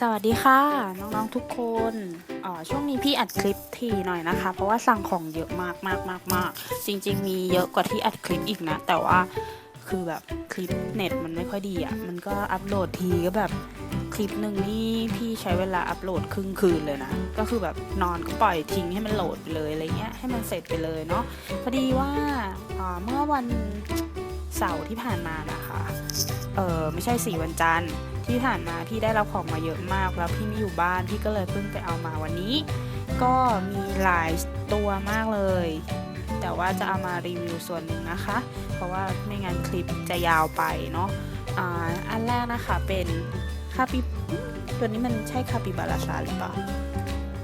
สวัสดีค่ะ น้องๆทุกคนออช่วงนี้พี่อัดคลิปทีหน่อยนะคะ เพราะว่าสั่งของเยอะมากมากมากมากจริง ๆ มีเยอะกว่าที่อัดคลิปอีกนะ แต่ว่าคือแบบคลิปเน็ตมันไม่ค่อยดีอะ่ะมันก็อัปโหลดทีก็แบบคลิปหนึ่งนี่พี่ใช้เวลาอัปโหลดครึ่งคืนเลยนะ ก็คือแบบนอนก็ปล่อยทิ้งให้มันโหลดไปเลยอะไรเงี้ยให้มันเสร็จไปเลยเนาะพอดีว่าเมื่อวัน เสาร์ที่ผ่านมานะคะ เออไม่ใช่สี่วันจันทร์ที่ผ่านมาพี่ได้รับของมาเยอะมาก แล้วพี่ไม่อยู่บ้านพี่ก็เลยเพิ่งไปเอามาวันนี้ ก็มีหลายตัวมากเลย แต่ว่าจะเอามารีวิวส่วนหนึ่งนะคะ เพราะว่าไม่งั้นคลิปจะยาวไปเนาะอ่าอันแรกนะคะเป็นคาปิตัวนี้มันใช่คาปิบาราซานหรือเปล่า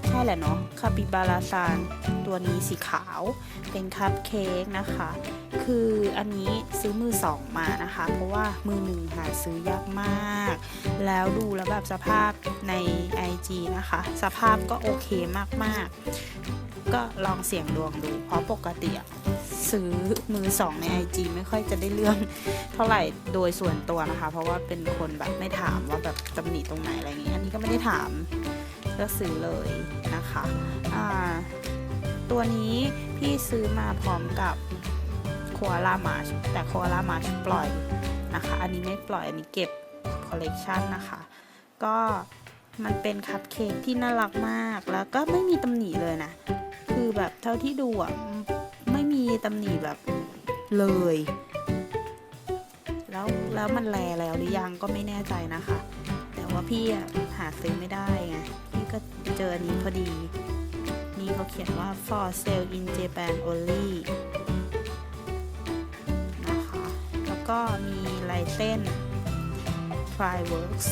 ใช่แหละเนาะคาปิบาราซานตัวนี้สีขาวเป็นคัพเค้กนะคะ คืออันนี้ซื้อมือสองมานะคะ เพราะว่ามือหนึ่งหาซื้อยากมาก แล้วดูแล้วแบบสภาพใน IG นะคะ สภาพก็โอเคมากๆ ก็ลองเสี่ยงดวงดู เพราะปกติซื้อมือสองใน IG ไม่ค่อยจะได้เรื่องเท่าไหร่โดยส่วนตัวนะคะ เพราะว่าเป็นคนแบบไม่ถามว่าแบบตำหนิตรงไหนอะไรอย่างงี้อันนี้ก็ไม่ได้ถามก็ซื้อเลยนะคะ ตัวนี้พี่ซื้อมาพร้อมกับ โคอาล่ามาชแต่โคอาล่ามาชปล่อยนะคะ อันนี้ไม่ปล่อยอันนี้เก็บคอลเลกชันนะคะ ก็มันเป็นคัพเค้กที่น่ารักมาก แล้วก็ไม่มีตำหนิเลยนะ คือแบบเท่าที่ดูอะไม่มีตำหนิแบบเลย แล้วแล้วมันแลแล้วหรือยังก็ไม่แน่ใจนะคะ แต่ว่าพี่อะหาซื้อไม่ได้ไง พี่ก็เจออันนี้พอดี นี่เขาเขียนว่า for sale in Japan only ก็มีลายเส้น Fireworks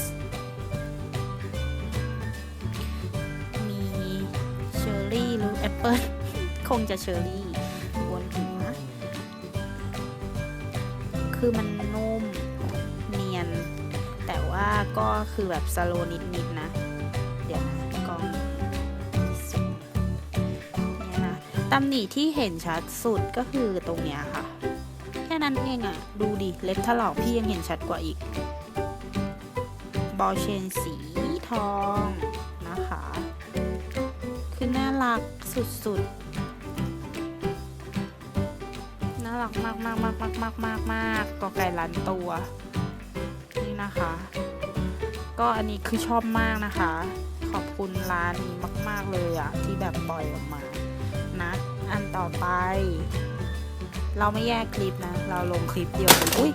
มีเชอร์รี่หรือแอปเปิลคงจะเชอร์รี่บนหัว คือมันนุ่มเนียน แต่ว่าก็คือแบบสโลนิดๆนะเดี๋ยวนะกล้องเนี่ยนะตำหนิที่เห็นชัดสุดก็คือตรงเนี้ยค่ะ นั้นเองอะ่ะ ดูดิ เล็บถลอกพี่ยังเห็นชัดกว่าอีก บอลเชนสีทองนะคะ คือน่ารักสุดๆ น่ารักมากมากมากมากมากมากมากกอไก่ล้านตัว นี่นะคะ ก็อันนี้คือชอบมากนะคะ ขอบคุณร้านนี้มาก ๆ เลยอะที่แบบปล่อยออกมานะ อันต่อไป เราไม่แยกคลิปนะ เราลงคลิปเดียวกันอุ้ย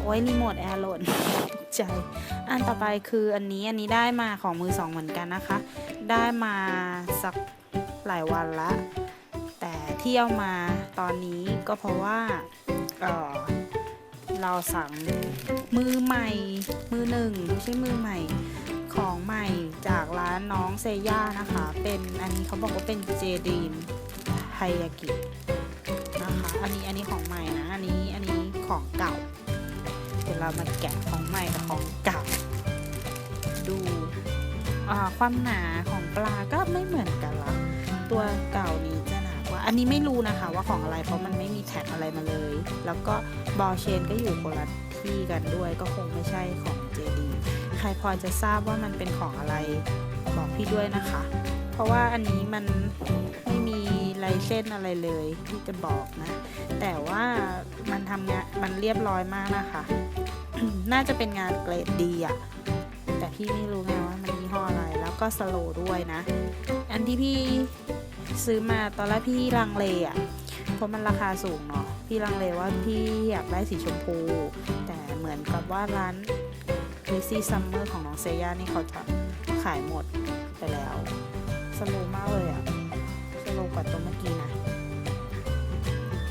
โอ้ยรีโมทแอร์หล่นใจ อันต่อไปคืออันนี้อันนี้ได้มาของมือสองเหมือนกันนะคะ ได้มาสักหลายวันละ แต่ที่เอามาตอนนี้ก็เพราะว่าเออเราสั่งมือใหม่ มือหนึ่งไม่ใช่มือใหม่ของใหม่จากร้านน้องเซย่านะคะ เป็นอันนี้เขาบอกว่าเป็นเจดีมไฮยากิ นะคะ อันนี้อันนี้ของใหม่นะ อันนี้อันนี้ของเก่า เดี๋ยวเรามาแกะของใหม่กับของเก่า ดูความหนาของปลาก็ไม่เหมือนกันละ ตัวเก่านี้จะหนากว่า อันนี้ไม่รู้นะคะว่าของอะไรเพราะมันไม่มีแท็กอะไรมาเลย แล้วก็บอลเชนก็อยู่คนละที่กันด้วย ก็คงไม่ใช่ของเจดีใครพอจะทราบว่ามันเป็นของอะไรบอกพี่ด้วยนะคะ เพราะว่าอันนี้มันไม่มี เส้นอะไรเลยที่จะบอกนะ แต่ว่ามันทำงานมันเรียบร้อยมากนะคะ น่าจะเป็นงานเกรดดีอะแต่พี่ไม่รู้ไงว่ามันยี่ห้ออะไร แล้วก็สโลด้วยนะ อันที่พี่ซื้อมาตอนแรกพี่ลังเลอะเพราะมันราคาสูงเนาะพี่ลังเลว่าพี่อยากได้สีชมพู แต่เหมือนกับว่าร้าน c r a z y Summer ของน้องเซย่านี่เขาจะขายหมดไปแล้วสโลมากเลยอะ โลกว่าตัวเมื่อกี้นะ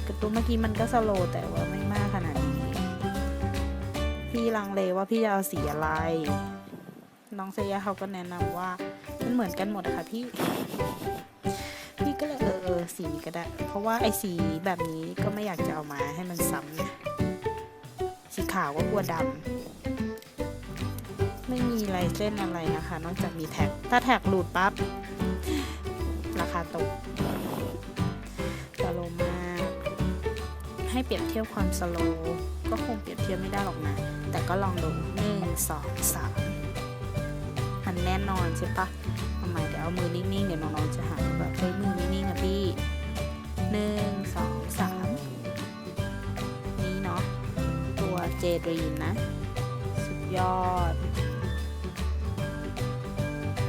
กับตัวเมื่อกี้มันก็สโลแต่ว่าไม่มากขนาดนี้ พี่ลังเลว่าพี่จะเอาสีอะไร น้องเซยาเขาก็แนะนำว่ามันเหมือนกันหมดค่ะพี่ พี่ก็เลยเออเออสีก็ได้ เพราะว่าไอ้สีแบบนี้ก็ไม่อยากจะเอามาให้มันซ้ำนะสีขาวก็กลัวดำไม่มีลายเส้นอะไรนะคะ นอกจากมีแท็ก ถ้าแท็กหลุดปั๊บ ราคาตกสโลมาก ให้เปรียบเทียบความสโลว์ก็คงเปรียบเทียบไม่ได้หรอกนะ แต่ก็ลองดูหนึ่งสองสามมันแน่นอนใช่ปะทำไมเดี๋ยวเอามือนิ่งๆ เดี๋ยวน้องๆจะหาแบบเฮ้ยมือนิ่งๆอะพี่หนึ่งสองสามนี่เนาะตัวเจดรีนนะ สุดยอด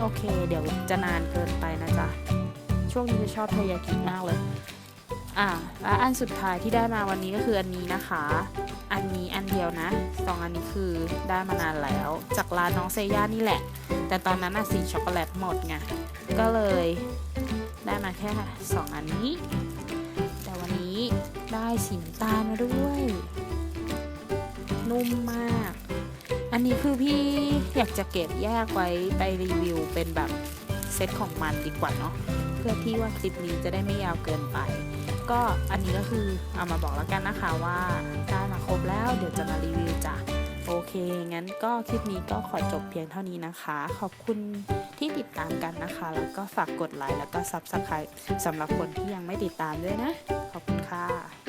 โอเค เดี๋ยวจะนานเกินไปนะจ๊ะ ช่วงนี้จะชอบเทยากิมากเลย อะและอันสุดท้ายที่ได้มาวันนี้ก็คืออันนี้นะคะ อันนี้อันเดียวนะสองอันนี้คือได้มานานแล้ว จากร้านน้องเซย่านี่แหละ แต่ตอนนั้นอะสีช็อกโกแลตหมดไงก็เลยได้มาแค่สองอันนี้ แต่วันนี้ได้สีน้ำตาลมาด้วย นุ่มมาก อันนี้คือพี่อยากจะเก็บแยกไว้ไปรีวิวเป็นแบบเซตของมันดีกว่าเนาะ พื่อที่ว่าคลิปนี้จะได้ไม่ยาวเกินไป ก็อันนี้ก็คือเอามาบอกแล้วกันนะคะว่าได้มาครบแล้วเดี๋ยวจะมารีวิวจ้ะโอเค งั้นก็คลิปนี้ก็ขอจบเพียงเท่านี้นะคะ ขอบคุณที่ติดตามกันนะคะ แล้วก็ฝากกดไลค์แล้วก็ซับสไครต์สำหรับคนที่ยังไม่ติดตามด้วยนะ ขอบคุณค่ะ